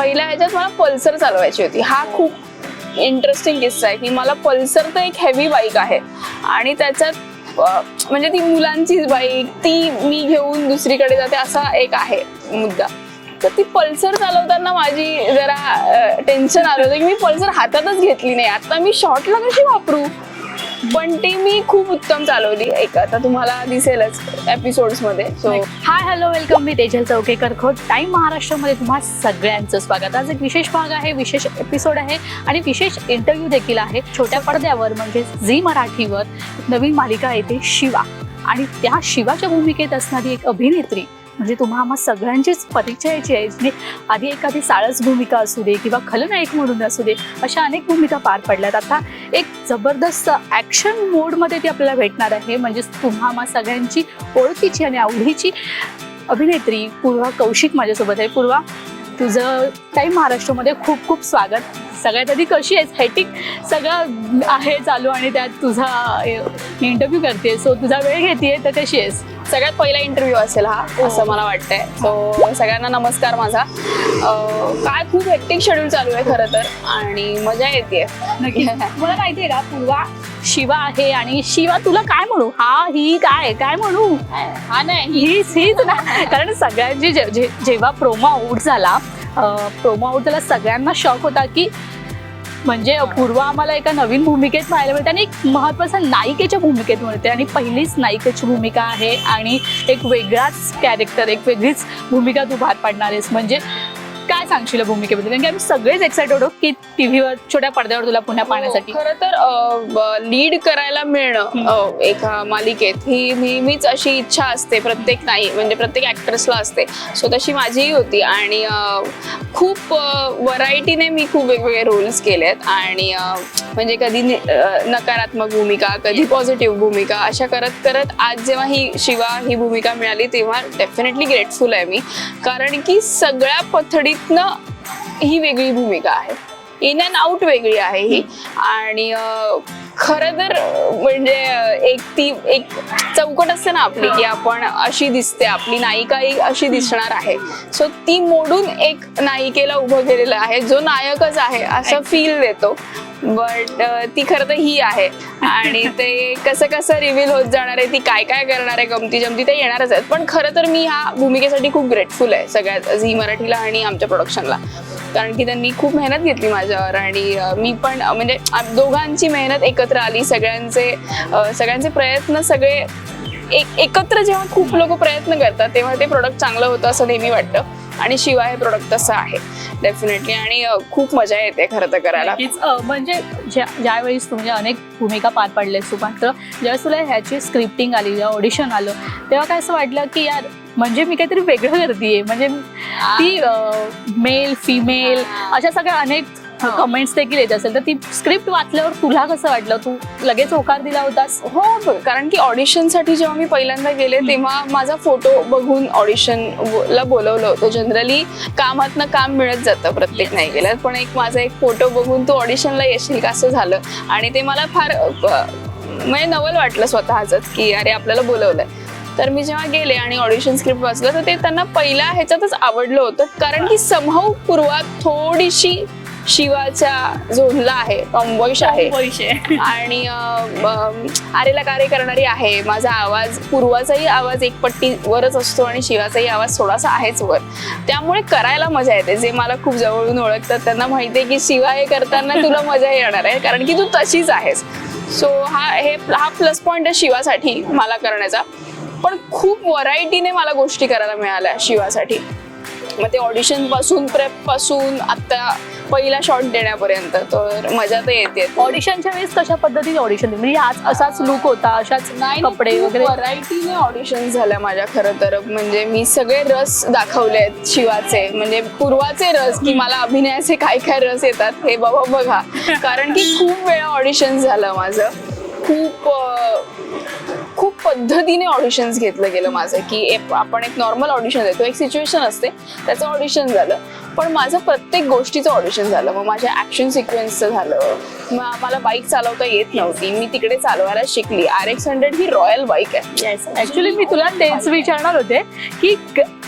पहिल्या ह्याच्यात मला पल्सर चालवायची होती. हा खूप इंटरेस्टिंग किस्सा आहे. की मला पल्सर तर एक हेवी बाईक आहे. आणि त्याच्यात म्हणजे ती मुलांचीच बाईक ती मी घेऊन दुसरीकडे जाते असा एक आहे मुद्दा. तर ती पल्सर चालवताना माझी जरा टेन्शन आलं होतं की मी पल्सर हातातच घेतली नाही. आता मी शॉर्टला कशी वापरू? पण ती मी खूप उत्तम चालवली. एक आता तुम्हाला दिसेलच एपिसोड्समध्ये सो हाय हॅलो वेलकम मी तेजल चौकेकर खो टाईम महाराष्ट्रामध्ये तुम्हा सगळ्यांचं स्वागत. आज एक विशेष भाग आहे विशेष एपिसोड आहे आणि विशेष इंटरव्ह्यू देखील आहे. छोट्या पडद्यावर म्हणजे झी मराठीवर नवीन मालिका येते शिवा. आणि त्या शिवाच्या भूमिकेत असणारी एक अभिनेत्री म्हणजे तुम्हा आम्हा सगळ्यांचीच परिचयाची आहे म्हणजे आधी एखादी साळस भूमिका असू दे किंवा खलनायक म्हणून असू दे अशा अनेक भूमिका पार पडल्यात. आता एक जबरदस्त ॲक्शन मोडमध्ये ती आपल्याला भेटणार आहे. म्हणजेच तुम्हा आम्हा सगळ्यांची ओळखीची आणि आवडीची अभिनेत्री पूर्वा कौशिक माझ्यासोबत आहे. पूर्वा तुझं काही महाराष्ट्रामध्ये खूप खूप स्वागत. सगळ्यात आधी कशी आहेस? हॅटिक सगळं आहे चालू आणि त्यात तुझा इंटरव्ह्यू करते सो तुझा वेळ घेते तर कशी आहेस? सगळ्यात पहिला इंटरव्ह्यू असेल हा असं मला वाटतंय. सो सगळ्यांना नमस्कार माझा. काय खूप हेक्टिक शेड्यूल चालू आहे खरं तर आणि मजा येते मला माहितीये का पूर्वा शिवा आहे आणि शिवा तुला काय म्हणू? हा ही काय काय म्हणू? हा नाही. हीच हीच ना. कारण सगळ्यांची जे- जे- जेव्हा प्रोमो आऊट झाला प्रोमो आऊट झाला सगळ्यांना शॉक होता की म्हणजे पूर्वा आम्हाला एका नवीन भूमिकेत पाहायला मिळते आणि एक महत्त्वाचा नायिकेच्या भूमिकेत मिळते. आणि पहिलीच नायिकेची भूमिका आहे आणि एक वेगळाच कॅरेक्टर एक वेगळीच भूमिका तू पार पाडणार आहेस म्हणजे काय सांगशील भूमिकेबद्दल? कारण की आम्ही सगळेच एक्साइटेड होतो की टीव्हीवर छोट्या पडद्यावर तुला पुन्हा पाहण्यासाठी. खर तर लीड करायला मिळणं अं, एका मालिकेत ही नेहमीच अशी इच्छा असते. प्रत्येक नाही म्हणजे प्रत्येक ऍक्ट्रेसला असते. सो तशी माझीही होती आणि अं, खूप व्हरायटीने मी खूप वेगवेगळे रोल्स केलेत. आणि अं, म्हणजे कधी नि- अं, नकारात्मक भूमिका कधी पॉझिटिव्ह भूमिका अशा करत करत आज जेव्हा ही शिवा ही भूमिका मिळाली तेव्हा डेफिनेटली ग्रेटफुल आहे मी. कारण की सगळ्या पथडीतनं ही वेगळी भूमिका आहे. इन अँड आउट वेगळी आहे ही. आणि खरं तर म्हणजे एक ती एक चौकट असते ना आपली की आपण अशी दिसते आपली नायिका ही अशी दिसणार आहे. सो ती मोडून एक नायिकेला उभं केलेलं आहे जो नायकच आहे असं फील देतो. बट uh, ती खरं तर ही आहे. आणि ते कसं कसं रिव्हील होत जाणार आहे ती काय काय करणार आहे गमती जमती ते येणारच आहेत. पण खरं तर मी ह्या भूमिकेसाठी खूप ग्रेटफुल आहे सगळ्यात. झी मराठीला आणि आमच्या प्रोडक्शनला कारण की त्यांनी खूप मेहनत घेतली माझ्यावर आणि मी पण म्हणजे दोघांची मेहनत एकत्र आली. सगळ्यांचे सगळ्यांचे प्रयत्न सगळे एक एकत्र जेव्हा खूप लोक प्रयत्न करतात तेव्हा ते प्रोडक्ट चांगलं होतं असं नेहमी वाटतं. आणि शिवाय हे प्रोडक्ट तसं आहे. डेफिनेटली आणि खूप मजा येते खरं तर करायला. म्हणजे ज्या ज्यावेळेस तू म्हणजे अनेक भूमिका पार पाडलेस तू मात्र ज्यावेळेस तुला ह्याची स्क्रिप्टिंग आली जेव्हा ऑडिशन आलं तेव्हा काय असं वाटलं की यार म्हणजे मी काहीतरी वेगळं करते म्हणजे ती मेल फिमेल अशा सगळ्या अनेक. कमेंट्स देखील येत असेल तर ती स्क्रिप्ट वाचल्यावर तुला कसं वाटलं? तू लगेच होकार दिला होतास? हो कारण की ऑडिशनसाठी जेव्हा मी पहिल्यांदा गेले तेव्हा माझा फोटो बघून ऑडिशन ला बोलवलं होतं. जनरली कामातनं काम मिळत जातं प्रत्येक नाही गेलं पण एक माझा एक फोटो बघून तू ऑडिशनला येशील का? असं झालं. आणि ते मला फार म्हणजे नवल वाटलं स्वतःच की अरे आपल्याला बोलवलंय. तर मी जेव्हा गेले आणि ऑडिशन स्क्रिप्ट वाचलं तर ते त्यांना पहिल्या ह्याच्यातच आवडलं होतं. कारण की समहाऊ पूर्वात थोडीशी शिवाच्या झोनला आहे टॉम्बॉईश आहे. आणि आरेला कार्य करणारी आहे. माझा आवाज पूर्वाचाही आवाज एक पट्टी वरच असतो आणि शिवाचाही आवाज थोडासा आहेच वर. त्यामुळे करायला मजा येते. जे मला खूप जवळून ओळखतात त्यांना माहिती आहे की शिवा हे करताना तुला मजा येणार आहे कारण की तू तशीच आहेस. सो हा हे हा प्लस पॉईंट आहे शिवासाठी मला करण्याचा. पण खूप व्हरायटीने मला गोष्टी करायला मिळाल्या शिवासाठी. मग ते ऑडिशनपासून प्रेपपासून आता पहिला शॉट देण्यापर्यंत. तर मजा तर येते. ऑडिशनच्या वेळेस कशा पद्धतीने ऑडिशन म्हणजे आज असाच लुक होता अशाच कपडे वगैरे? व्हरायटीने ऑडिशन झाल्या माझ्या खरं तर. म्हणजे मी सगळे रस दाखवले आहेत शिवाचे. म्हणजे पूर्वाचे रस की मला अभिनयाचे काय काय रस येतात हे बाबा बघा. कारण की खूप वेळा ऑडिशन झालं माझं. खूप खूप पद्धतीने ऑडिशन्स घेतलं गेलं माझं की आपण एक नॉर्मल ऑडिशन देतो एक सिच्युएशन असते त्याचं ऑडिशन झालं. पण माझं प्रत्येक गोष्टीचं ऑडिशन झालं. मग माझ्या ऍक्शन सिक्वेन्सचं झालं. मग मला बाईक चालवता येत नव्हती. मी तिकडे चालवायला शिकली. आर एक्स हंड्रेड ही रॉयल बाईक आहे. ऍक्च्युली मी तुला तेच विचारणार होते की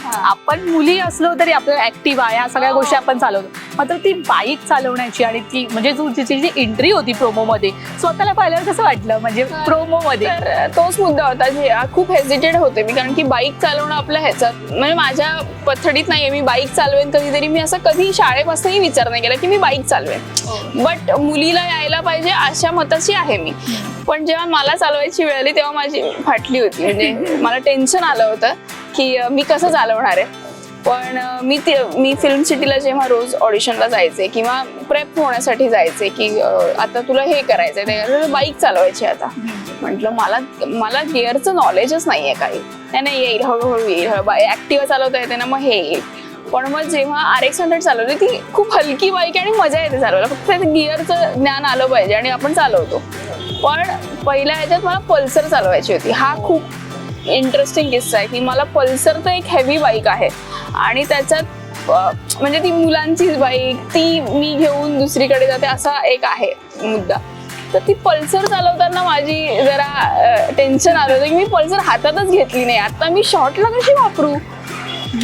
आपण मुली असलो तरी आपल्याला ऍक्टिव्ह या सगळ्या हो. गोष्टी आपण चालवतो. मात्र ती बाईक चालवण्याची आणि ती म्हणजे जी एंट्री होती प्रोमो मध्ये स्वतःला पाहिल्यावर कसं वाटलं? म्हणजे प्रोमो मध्ये. तर तोच मुद्दा होता. जे खूप हेजिटेड होते मी कारण की बाईक चालवणं आपल्या ह्याच्यात म्हणजे माझ्या पथडीत नाहीये मी बाईक चालवेन कधीतरी. मी असं कधी शाळेपासूनही विचार नाही केला की मी बाईक चालवेन. बट मुलीला यायला पाहिजे अशा मताची आहे मी. पण जेव्हा मला चालवायची वेळ आली तेव्हा माझी फाटली होती. म्हणजे मला टेन्शन आलं होतं की मी कसं चालवणार आहे. पण मी ते मी फिल्म सिटीला जेव्हा रोज ऑडिशनला जायचे किंवा प्रेप होण्यासाठी जायचे की आता तुला हे ते करायचंय, बाईक चालवायची आता. म्हटलं मला मला गिअरचं नॉलेजच नाही आहे काही. नाही नाही येईल हळूहळू येईल ॲक्टिवा चालवता येते ना मग हे येईल. पण मग जेव्हा आर एक्स हंड्रेड चालवली ती खूप हलकी बाईक आहे आणि मजा येते चालवायला. फक्त गिअरचं ज्ञान आलं पाहिजे आणि आपण चालवतो. पण पहिल्या ह्याच्यात मला पल्सर चालवायची होती. हा खूप इंटरेस्टिंग किस्सा आहे की मला पल्सर तर एक हेवी बाईक आहे. आणि त्याच्यात म्हणजे ती मुलांचीच बाईक ती मी घेऊन दुसरीकडे जाते असा एक आहे मुद्दा. तर ती पल्सर चालवताना माझी जरा टेन्शन आलं होतं की मी पल्सर हातातच घेतली नाही. आता मी शॉर्टला कशी वापरू?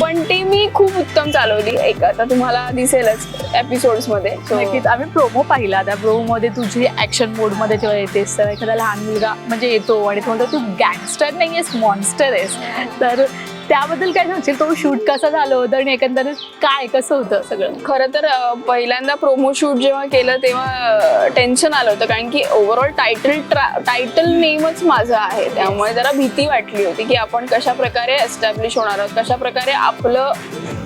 पण ती मी खूप उत्तम चालवली. एक आता तुम्हाला दिसेलच एपिसोड्समध्ये नक्कीच. आम्ही प्रोमो पाहिला. त्या प्रोमो मध्ये तुझी ऍक्शन मोडमध्ये जेव्हा येतेस. तर एखादा लहान मुलगा म्हणजे येतो आणि तो म्हणतो तू गँगस्टर नाही आहेस मॉन्स्टर आहेस. तर त्याबद्दल काय सांगशील? तो शूट कसा झालं होतं आणि एकंदरीत काय कसं होतं सगळं? खरं तर पहिल्यांदा प्रोमो शूट जेव्हा केलं तेव्हा टेन्शन आलं होतं. कारण की ओव्हरऑल टायटल टायटल नेमच माझं आहे. त्यामुळे जरा भीती वाटली होती की आपण कशा प्रकारे एस्टॅब्लिश होणार आहोत? कशा प्रकारे आपलं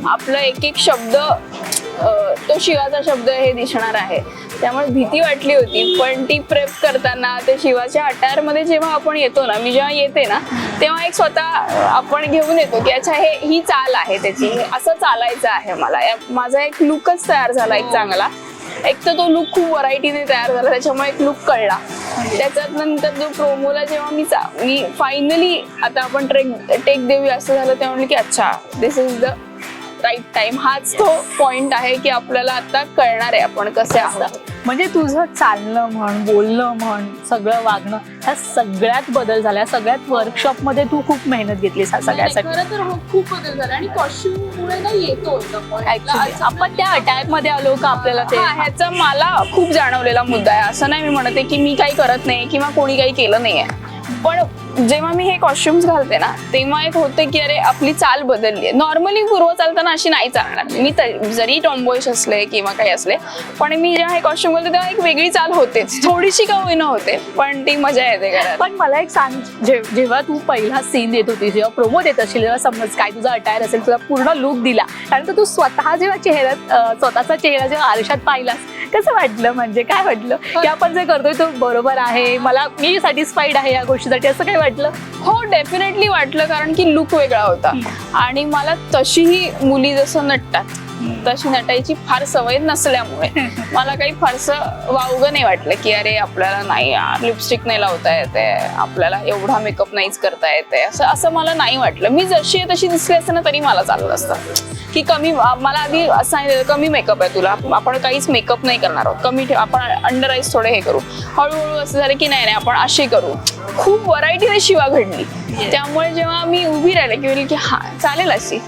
आपलं एक एक शब्द तो शिवाचा शब्द हे दिसणार आहे. त्यामुळे भीती वाटली होती पण ती प्रेप करताना ते शिवाच्या अटायरमध्ये जेव्हा आपण येतो ना मी जेव्हा येते ना तेव्हा एक स्वतः आपण घेऊन येतो की अच्छा हे ही चाल आहे त्याची असं चालायचं आहे मला. या- माझा एक लुकच तयार झाला एक चांगला. एक तर तो लुक खूप व्हरायटीने तयार झाला त्याच्यामुळे एक लुक कळला. त्याच्यात नंतर जो प्रोमोला जेव्हा मी चा- मी फायनली आता आपण ट्रेक टेक देऊया असं झालं तेव्हा म्हणलं की अच्छा this is the right time हाच तो पॉइंट आहे की आपल्याला आता कळणार आहे आपण कसे आहोत. म्हणजे तुझं चालणं म्हण बोलणं म्हण सगळं वागणं ह्या सगळ्यात बदल झाला सगळ्यात वर्कशॉपमध्ये तू खूप मेहनत घेतलीस ह्या सगळ्यासाठी. खरं तर हो, खूप बदल झाला आणि कॉस्ट्युम मुळे ना येतो आपण त्या अटॅकमध्ये आलो का आपल्याला ते? हा ह्याचा मला खूप जाणवलेला मुद्दा आहे. असं नाही मी म्हणते की मी काही करत नाही किंवा कोणी काही केलं नाहीये. पण जेव्हा मी हे कॉस्ट्युम्स घालते ना तेव्हा एक होते की अरे आपली चाल बदलली आहे. नॉर्मली पूर्व चालताना अशी नाही चालणार. मी जरी टॉम्बॉईश असले किंवा काही असले पण मी जेव्हा हे कॉस्ट्युम घालते तेव्हा एक वेगळी चाल होतेच. थोडीशी का होईना होते पण ती मजा येते घरात. पण मला एक सांग जेव्हा तू पहिला सीन देत होती जेव्हा प्रोमो देत असशील जेव्हा समज काय तुझा अटायर असेल तुला पूर्ण लुक दिला त्यानंतर तू स्वतः जेव्हा चेहऱ्यात स्वतःचा चेहरा जेव्हा आरशात पाहिलास कसं वाटलं म्हणजे? काय वाटलं? की आपण जे करतोय तो बरोबर आहे. मला मी सॅटिस्फाईड आहे या गोष्टीसाठी असं काय वाटलं? हो डेफिनेटली वाटलं कारण की लुक वेगळा होता. आणि मला तशीही मुली जसं नटतात तशी नटायची फार सवय नसल्यामुळे मला काही फारसं वावगं नाही वाटलं की अरे आपल्याला नाही लिपस्टिक नाही लावता येते आपल्याला एवढा मेकअप नाहीच करता येते असं असं मला नाही वाटलं. मी जशी आहे तशी दिसली असते ना तरी मला चाललं असतं. की कमी मला आधी असं सांगितलं कमी मेकअप आहे तुला. आपण काहीच मेकअप नाही करणार आहोत. कमी ठेव आपण अंडर आईज थोडे हे करू. हळूहळू असं झालं की नाही नाही आपण अशी करू. खूप व्हरायटीने शिवा घडली. त्यामुळे जेव्हा मी उभी राहिले की की हा चालेल अशी.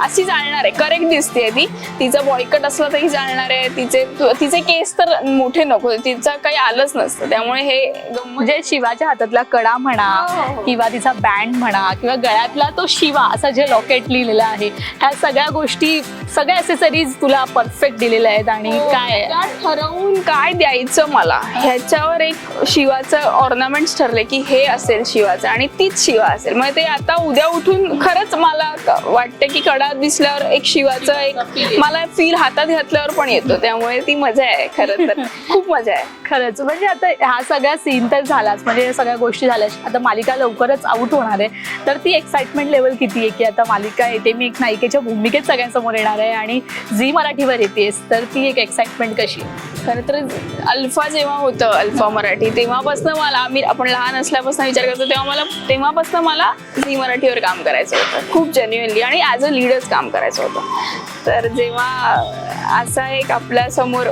अशी चालणार आहे. करेक्ट दिसते ती. तिचं बॉयकट असलं तरी चालणार आहे. तिचे तिचे केस तर मोठे नको. तिचं काही आलंच नसतं. त्यामुळे हे म्हणजे शिवाच्या हातातला कडा म्हणा हो. किंवा तिचा बँड म्हणा किंवा गळ्यातला तो शिवा असं जे लॉकेट लिहिलेलं आहे ह्या सगळ्या गोष्टी सगळ्या असेसरीज तुला परफेक्ट दिलेल्या आहेत आणि हो, काय ठरवून काय द्यायचं मला? ह्याच्यावर एक शिवाचं ऑर्नामेंट्स ठरले की हे असेल शिवाचं आणि तीच शिवा असेल. मग ते आता उद्या उठून खरंच मला वाटतं की कडा मुलात दिसल्यावर एक शिवाचं एक मला फील हातात घातल्यावर पण येतो. त्यामुळे ती मजा आहे खरं तर. खूप मजा आहे. खरंच. म्हणजे आता हा सगळा सीन तर झालाच. म्हणजे सगळ्या गोष्टी झाल्या. आता मालिका लवकरच आउट होणार आहे. तर ती एक्साइटमेंट लेवल किती आहे की आता मालिका येते मी एक नायिकेच्या भूमिकेत सगळ्यांसमोर येणार आहे आणि झी मराठीवर येतेस. तर ती एक एक्साइटमेंट कशी? खरं तर अल्फा जेव्हा होतं अल्फा मराठी तेव्हापासून मला आम्ही आपण लहान असल्यापासून विचार करतो तेव्हा मला तेव्हापासून मला झी मराठीवर काम करायचं होतं. खूप जेन्युअनली आणि ॲज अ लीडच काम करायचं होतं. तर जेव्हा असा एक आपल्यासमोर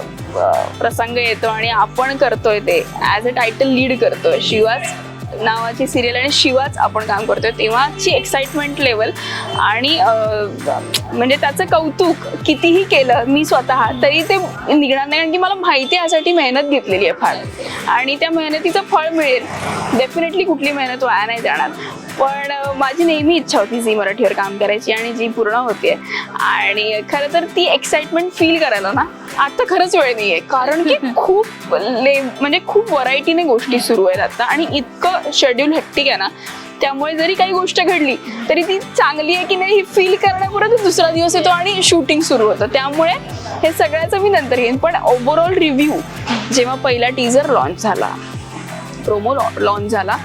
प्रसंग येतो आणि आपण करतोय ते ॲज अ टायटल लीड करतोय शिवाच नावाची सिरियल आणि शिवाच आपण काम करतोय तेव्हाची एक्साइटमेंट लेवल आणि म्हणजे त्याचं कौतुक कितीही केलं मी स्वतः तरी ते निघणार नाही कारण की मला माहिती यासाठी मेहनत घेतलेली आहे फार. आणि त्या मेहनतीचं फळ मिळेल. डेफिनेटली कुठली मेहनत वाया नाही जाणार. पण माझी नेहमी इच्छा होती झी मराठीवर काम करायची आणि जी पूर्ण होते आणि खरं तर ती एक्साइटमेंट फील करायला ना आता खरंच वेळ नाहीये. कारण की खूप ले म्हणजे खूप व्हरायटीने गोष्टी सुरू आहेत आता. आणि इतकं शेड्यूल हेक्टिक आहे ना त्यामुळे जरी काही गोष्ट घडली तरी ती चांगली आहे की नाही ही फील करण्यापुरत दुसरा दिवस येतो आणि शूटिंग सुरू होतं. त्यामुळे हे सगळ्याचं मी नंतर घेईन. पण ओव्हरऑल रिव्ह्यू जेव्हा पहिला टीजर लॉन्च झाला प्रोमो लॉन्च झाला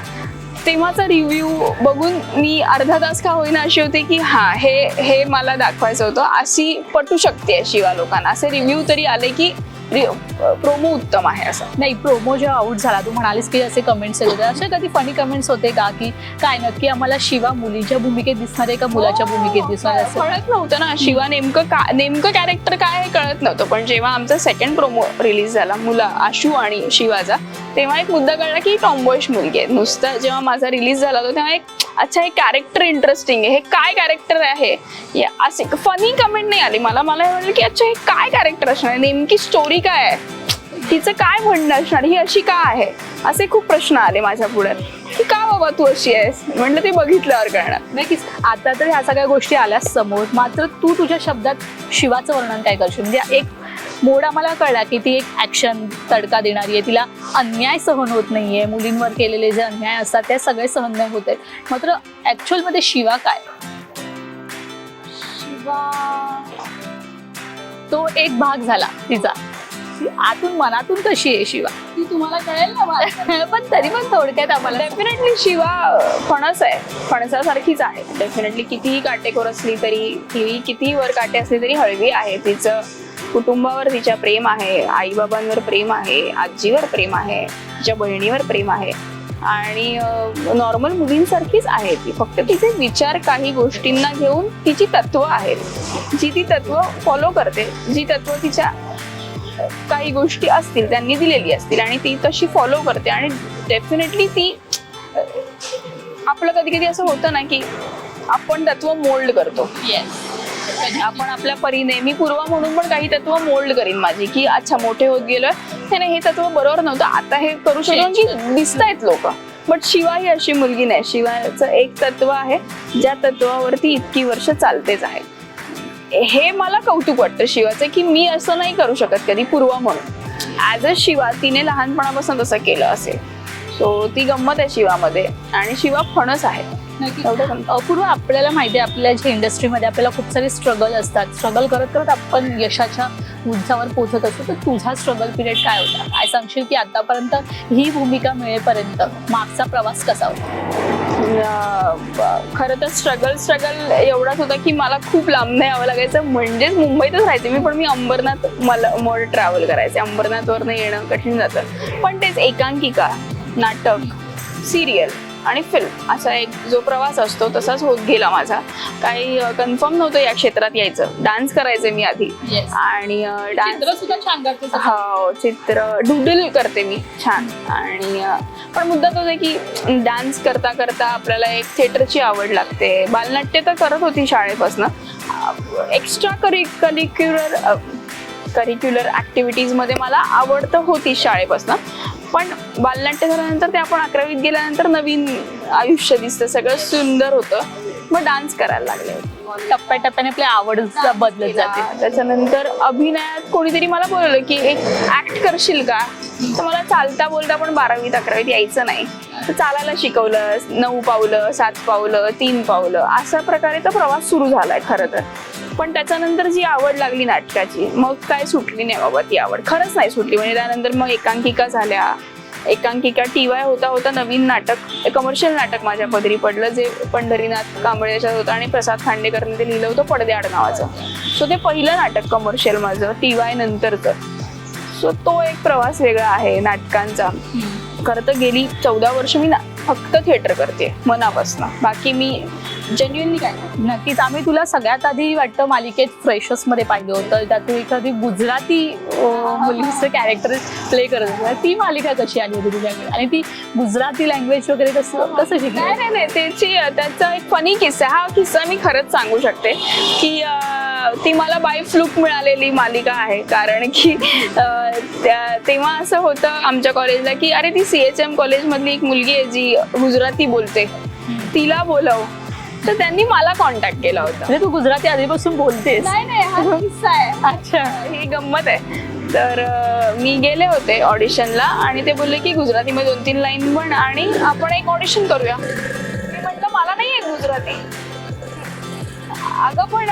तेव्हाचा रिव्ह्यू बघून मी अर्धा तास का होईना अशी होती की हा हे हे मला दाखवायचं होतं. अशी पटू शकते शिवा लोकांना. असे रिव्ह्यू तरी आले की प्रोमो उत्तम आहे असं. नाही प्रोमो जेव्हा आउट झाला तू म्हणालीस की असे कमेंट्स येत होते. असे कधी फनी कमेंट्स होते का की काय नक्की आम्हाला शिवा मुलीच्या भूमिकेत दिसणार आहे का? मुलाच्या भूमिकेत दिसणार आहे? असं कळत नव्हतं ना. शिवा नेमकं का नेमकं कॅरेक्टर काय हे कळत नव्हतं. पण जेव्हा आमचा सेकंड प्रोमो रिलीज झाला मुला आशू आणि शिवाचा तेव्हा एक मुद्दा कळला की टॉम्बॉइश मुलगी आहे. नुसतं जेव्हा माझा रिलीज झाला होता तेव्हा एक अच्छा हे कॅरेक्टर इंटरेस्टिंग आहे. हे काय कॅरेक्टर आहे? या असे फनी कमेंट नाही आली. मला मला हे वाटलं की अच्छा हे काय कॅरेक्टर असणार आहे? नेमकी स्टोरी काय आहे? तिचं काय म्हणणं असणार? ही अशी का आहे? असे खूप प्रश्न आले माझ्या पुढे. की का बाबा तू अशी आहेस? म्हटलं ते बघितल्यावर करणार नक्कीच आता तर ह्या सगळ्या गोष्टी आल्या समोर. मात्र तू तुझ्या शब्दात शिवाचं वर्णन काय करशील? म्हणजे एक मोड आम्हाला कळला की ती एक ऍक्शन तडका देणारी आहे. तिला अन्याय सहन होत नाहीये. मुलींवर केलेले जे अन्याय असतात ते सगळे सहन नाही होत आहेत. मात्र ऍक्च्युअलमध्ये शिवा काय? तो एक भाग झाला तिचा. आतून मनातून कशी आहे शिवा? ती तुम्हाला कळेल ना पण तरी पण थोडक्यात आम्हाला. डेफिनेटली शिवा फणस आहे. फणसासारखीच आहे. डेफिनेटली कितीही काटेकोर असली तरी ती कितीही वर काटे असली तरी हळवी आहे तिचं. कुटुंबावर तिच्या प्रेम आहे आईबाबांवर प्रेम आहे आजीवर प्रेम आहे तिच्या बहिणीवर प्रेम आहे. आणि नॉर्मल मुलींसारखीच आहे ती. फक्त तिचे विचार काही गोष्टींना घेऊन तिची तत्व आहेत. जी ती तत्व फॉलो करते जी तत्व तिच्या काही गोष्टी असतील त्यांनी दिलेली असतील आणि ती तशी फॉलो करते आणि डेफिनेटली ती आपलं कधी कधी असं होतं ना की आपण तत्व मोल्ड करतो. आपण आपल्या परीने मी पूर्वा म्हणून पण काही तत्व मोल्ड करीन माझी की अच्छा मोठे होत गेलोय हे नाही हे तत्व बरोबर नव्हतं आता हे करू शकतो की दिसतायत लोक. बट शिवा ही अशी मुलगी नाही. शिवाचं एक तत्व आहे ज्या तत्वावरती इतकी वर्ष चालतेच आहे. हे मला कौतुक वाटतं शिवाचं की मी असं नाही करू शकत कधी पूर्वा म्हणून. ऍज अ शिवा तिने लहानपणापासून तसं केलं असेल. सो ती गंमत आहे शिवामध्ये. आणि शिवा फणस आहे. अपूर्व आपल्याला माहिती आहे आपल्या जे इंडस्ट्रीमध्ये आपल्याला खूप सारे स्ट्रगल असतात. स्ट्रगल करत करत आपण यशाच्या उंचावर पोहोचत असतो. तर तुझा स्ट्रगल पिरियड काय होता? काय सांगशील की आतापर्यंत ही भूमिका मिळेपर्यंत मागचा प्रवास कसा होता? खरं तर स्ट्रगल स्ट्रगल एवढाच होता की मला खूप लांब नाही यावं लागायचं. म्हणजेच मुंबईतच राहायचे मी पण मी अंबरनाथ मला मळ ट्रॅव्हल करायचे. अंबरनाथवरनं येणं कठीण जातं. पण तेच एकांकिका नाटक सिरियल आणि फिल्म असा एक जो प्रवास असतो तसाच होत गेला माझा. काही कन्फर्म नव्हतं या क्षेत्रात यायचं. डान्स करायचे मी आधी. आणि डान्स सुद्धा छान करते हो चित्र डुडल करते मी छान. आणि पण मुद्दा तोच आहे की डान्स करता करता आपल्याला एक थिएटरची आवड लागते. बालनाट्य तर करत होती शाळेपासनं. एक्स्ट्रा करि करिक्युलर करिक्युलर ॲक्टिव्हिटीजमध्ये मला आवड तर होती शाळेपासनं. पण बालनाट्य झाल्यानंतर ते आपण अकरावीत गेल्यानंतर नवीन आयुष्य दिसतं सगळं सुंदर होतं. मग डान्स करायला लागले. टप्प्याटप्प्याने आपल्या आवड बदलत जाते. त्याच्यानंतर अभिनयात कोणीतरी मला बोलवलं की एक ऍक्ट करशील का? तर मला चालता बोलता पण बारावीत अकरावीत यायचं नाही. तर चालायला शिकवलं नऊ पावलं सात पावलं तीन पावलं अशा प्रकारे तर प्रवास सुरू झालाय खरं तर. पण त्याच्यानंतर जी आवड लागली नाटकाची मग काय सुटली नाही बाबा ती आवड. खरंच नाही सुटली. म्हणजे त्यानंतर मग एकांकिका झाल्या. एकांकिका टी वाय होता होता नवीन नाटक कमर्शियल नाटक माझ्या पदरी पडलं जे पंढरीनाथ कांबळे याच्यात होतं आणि प्रसाद खांडेकरने ते लिहिलं होतं पडद्याआड नावाचं. सो ते पहिलं नाटक कमर्शियल माझं टी वाय नंतरचं. सो तो एक प्रवास वेगळा आहे नाटकांचा. खरं तर गेली चौदा वर्ष मी ना फक्त थिएटर करते मनापासून. बाकी मी जेन्युअनली काय? नाही. नक्कीच. आम्ही तुला सगळ्यात आधी वाटतं मालिकेत फ्रेशर्समध्ये पाहिलं होतं. त्यात तू एखादी गुजराती मुलीचं कॅरेक्टर प्ले करत होता. ती मालिका कशी आली होती तुझ्याकडे आणि ती गुजराती लँग्वेज वगैरे कसं कसं नाही शिकली? नाही नाही त्याची त्याचा एक फनी किस्सा हा किस्सा मी खरंच सांगू शकते की अं, ती मला बाय फ्लूक मिळालेली मालिका आहे. कारण की अं, त्या- तेव्हा असं होतं आमच्या कॉलेजला की अरे ती सी एच एम कॉलेजमधली एक मुलगी आहे जी गुजराती बोलते. तिला बोलव. तर त्यांनी मला कॉन्टॅक्ट केला होता. म्हणजे तू गुजराती आधीपासून बोलतेस. नाही नाही हा किस्सा आहे. अच्छा. ही गंमत आहे. तर मी गेले होते ऑडिशनला आणि ते बोलले की गुजरातीमध्ये दोन तीन लाईन म्हण आणि आपण एक ऑडिशन करूया. मी म्हटलं मला नाही आहे गुजराती. अगं पण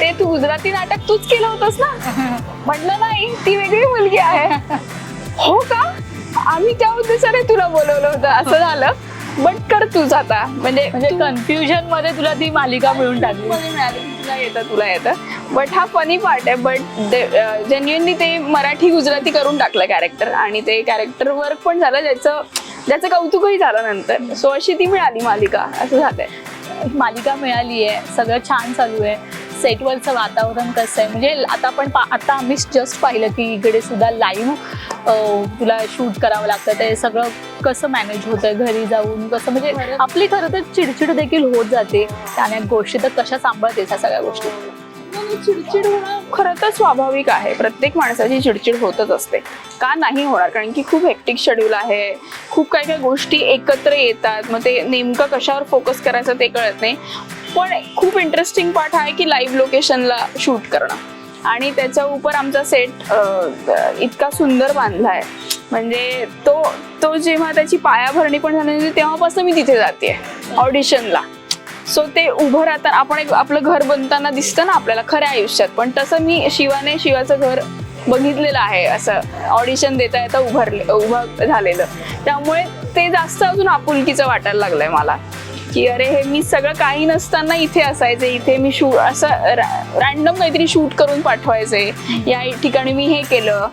ते तू गुजराती नाटक तूच केलं होतंस ना? म्हटलं नाही ती वेगळी मुलगी आहे. हो का? आम्ही त्या उद्देशाने तुला बोलवलं होतं. असं झालं. बट कर तूच आता. म्हणजे म्हणजे कन्फ्युजनमध्ये तुला ती मालिका मिळून टाकली. मिळाली तुला येतं तुला येतं. बट हा फनी पार्ट आहे बट जेन्युअनली ते मराठी गुजराती करून टाकलं कॅरेक्टर आणि ते कॅरेक्टर वर्क पण झालं ज्याचं ज्याचं कौतुकही झालं नंतर. सो अशी ती मिळाली मालिका. असं झालंय. मालिका मिळाली आहे सगळं छान चालू आहे. सेटवरचं वातावरण कसं आहे? म्हणजे आता आपण पा आता आम्ही जस्ट पाहिलं की इकडे सुद्धा लाईव्ह तुला शूट करावं लागतं. ते सगळं कसं मॅनेज होतं घरी जाऊन कसं? म्हणजे. आपली खरं तर चिडचिड देखील होत जाते. त्या अनेक गोष्टी तर कशा सांभाळतेस ह्या सगळ्या गोष्टी? चिडचिड होणं खरं तर स्वाभाविक आहे. प्रत्येक माणसाची चिडचिड होतच असते. का नाही होणार? कारण की खूप हेक्टिक शेड्यूल आहे. खूप काही काही गोष्टी एकत्र येतात. मग ते नेमकं कशावर फोकस करायचं ते कळत नाही. पण खूप इंटरेस्टिंग पार्ट आहे की लाईव्ह लोकेशनला शूट करणं. आणि त्याच्या उपर आमचा सेट इतका सुंदर बांधला आहे म्हणजे तो तो जेव्हा त्याची पायाभरणी पण झाली तेव्हापासून मी तिथे जाते ऑडिशनला सो ते उभं राहताना आपण एक आपलं घर बनताना दिसतं ना आपल्याला खऱ्या आयुष्यात. पण तसं मी शिवाने शिवाचं घर बघितलेलं आहे असं ऑडिशन देता येता उभारले उभं झालेलं. त्यामुळे ते जास्त अजून आपुलकीचं वाटायला लागलंय मला. की अरे हे मी सगळं काही नसताना इथे असायचे. इथे मी शू असं रॅन्डम काहीतरी शूट करून पाठवायचे. या ठिकाणी मी हे केलं.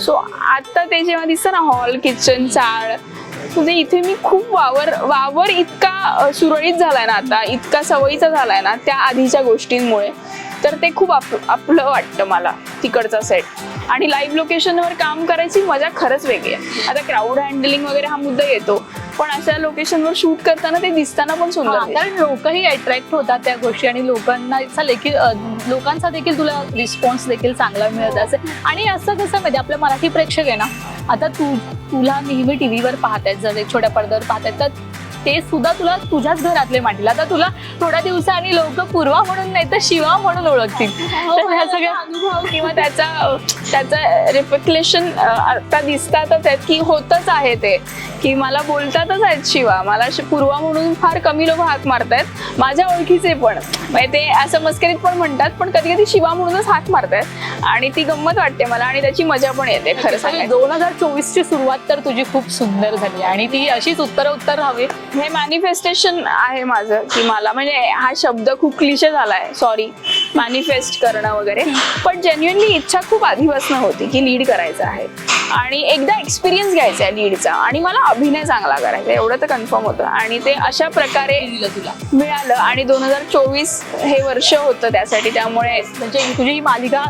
सो आता ते जेव्हा दिसतं ना हॉल किचन चाळ म्हणजे इथे मी खूप वावर वावर इतका सुरळीत झालाय ना आता. इतका सवयीचा झालाय ना त्या आधीच्या गोष्टींमुळे. तर ते खूप आप आपलं वाटतं मला तिकडचा सेट आणि लाईव्ह लोकेशनवर काम करायची मजा खरंच वेगळी आहे. आता क्राऊड हँडलिंग वगैरे हा मुद्दा येतो पण अशा लोकेशनवर शूट करताना ते दिसताना पण सुंदर कारण लोकही अट्रॅक्ट होतात त्या गोष्टी आणि लोकांना देखील लोकांचा देखील तुला रिस्पॉन्स देखील चांगला मिळत असेल. आणि असं कसं माहिती आपल्या मराठी प्रेक्षक आहे ना आता तू तुला नेहमी टीव्हीवर पाहतायत जर एक छोट्या पडद्यावर पाहतायत तर ते सुद्धा तुला तुझ्याच घरातले मांडतील. आता तुला थोड्या दिवसांनी लोक पूर्वा म्हणून नाही तर शिवा म्हणून ओळखतील. तर ह्या सगळ्या अनुभव किंवा त्याचा त्याचं रिफ्लेक्शन आता दिसतातच आहेत की होतच आहे ते. की मला बोलतातच आहेत शिवा. मला पूर्वा म्हणून फार कमी लोक हाक मारतायत. माझ्या ओळखीचे पण. म्हणजे ते असं मस्करीत पण म्हणतात पण कधी कधी शिवा म्हणूनच हाक मारतायत. आणि ती गंमत वाटते मला आणि त्याची मजा पण येते खरं सांगायचं. दोन हजार चोवीस ची सुरुवात तर तुझी खूप सुंदर झाली. आणि ती अशीच उत्तर उत्तर हवे. हे मॅनिफेस्टेशन आहे माझं की मला. म्हणजे हा शब्द खूप क्लिशे झालाय. सॉरी मॅनिफेस्ट करणं वगैरे. पण जेन्युअनली इच्छा खूप आधीपासून होती की लीड करायचं आहे. आणि एकदा एक्सपिरियन्स घ्यायचा आहे लीडचा आणि मला अभिनय चांगला करायचा एवढं तर कन्फर्म होतं. आणि ते अशा प्रकारे तुला मिळालं. आणि दोन हजार चोवीस हे वर्ष होतं त्यासाठी. त्यामुळे म्हणजे तुझी ही मालिका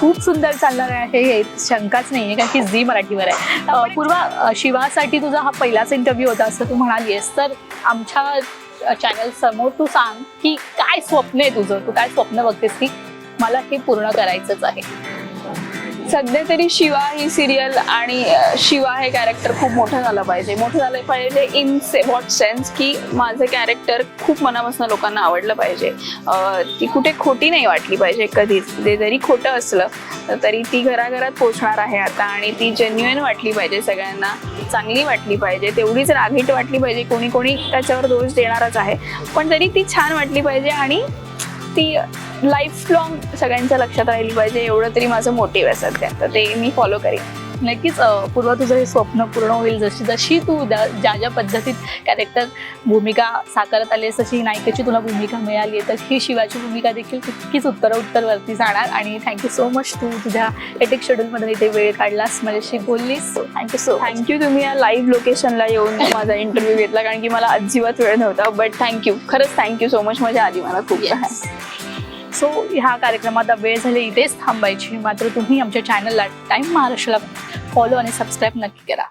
खूप सुंदर चालणार आहे. हे शंकाच नाहीये कारण की झी मराठीवर आहे. पूर्वा शिवासाठी तुझा हा पहिलाच इंटरव्ह्यू होता असं तू म्हणालीस तर आमच्या चॅनल समोर तू सांग की काय स्वप्न आहे तुझं तू काय स्वप्न बघतेस की? मला हे पूर्ण करायचंच आहे. सध्या तरी शिवा ही सिरियल आणि शिवा हे कॅरेक्टर खूप मोठं झालं पाहिजे. मोठं झालं पाहिजे इन से वॉट सेन्स की माझं कॅरेक्टर खूप मनापासून लोकांना आवडलं पाहिजे. ती कुठे खोटी नाही वाटली पाहिजे कधीच. ते जरी खोटं असलं तरी ती घराघरात पोचणार आहे आता आणि ती जेन्युएन वाटली पाहिजे सगळ्यांना. चांगली वाटली पाहिजे. तेवढीच रागीट वाटली पाहिजे. कोणी कोणी त्याच्यावर दोष देणारच आहे. पण तरी ती छान वाटली पाहिजे आणि ती लाईफ लॉंग सगळ्यांच्या लक्षात राहिली पाहिजे एवढं तरी माझं मोटिव्ह आहे सध्या. तर ते मी फॉलो करेन. नक्कीच पूर्वा तुझं हे स्वप्न पूर्ण होईल जशी जशी तू ज्या ज्या पद्धतीत कॅरेक्टर भूमिका साकारत आली तशी नायिकेची तुला भूमिका मिळाली आहे तर ही शिवाची भूमिका देखील तितकीच उत्तर उत्तरवरती जाणार. आणि थँक्यू सो मच तू तुझ्या एटिक शेड्यूलमध्ये इथे वेळ काढलास माझ्याशी बोललीस. थँक्यू सो थँक्यू तुम्ही या लाईव्ह लोकेशनला येऊन माझा इंटरव्ह्यू घेतला कारण की मला अजिबात वेळ नव्हता बट थँक्यू खरंच थँक्यू सो मच मजा आली मला खूप. सो ह्या कार्यक्रमात वेळ झाली इथेच थांबायची. मात्र तुम्ही आमच्या चॅनलला टाईम महाराष्ट्राला फॉलो आणि सबस्क्राईब नक्की करा.